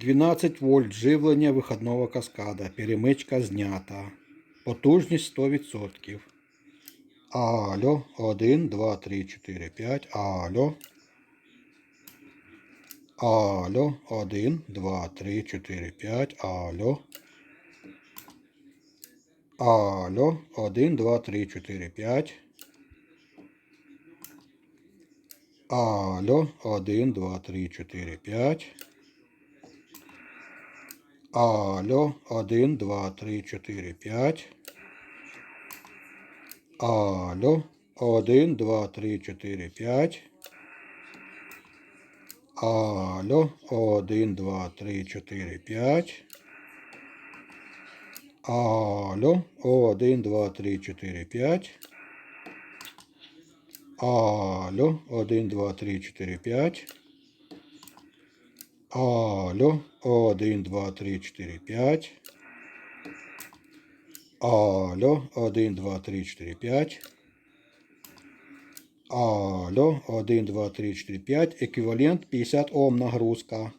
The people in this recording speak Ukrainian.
12 вольт живлення виходного каскада. Перемичка знята. Потужність 100%. Алло. 1, 2, 3, 4, 5. Алло. Алло. 1, 2, 3, 4, 5. Алло. Алло. 1, 2, 3, 4, 5. Алло. 1, 2, 3, 4, 5. Алло. 1, 2, 3, 4, 5. Алло. 1, 2, 3, 4, 5. Алло. 1, 2, 3, 4, 5. Алло. 1, 2, 3, 4, 5. Алло. 1, 2, 3, 4, 5. Алло. 1, 2, 3, 4, 5. Алло. 1, 2, 3, 4, 5. Алло. 1, 2, 3, 4, 5. Еквівалент 50 Ом нагрузка.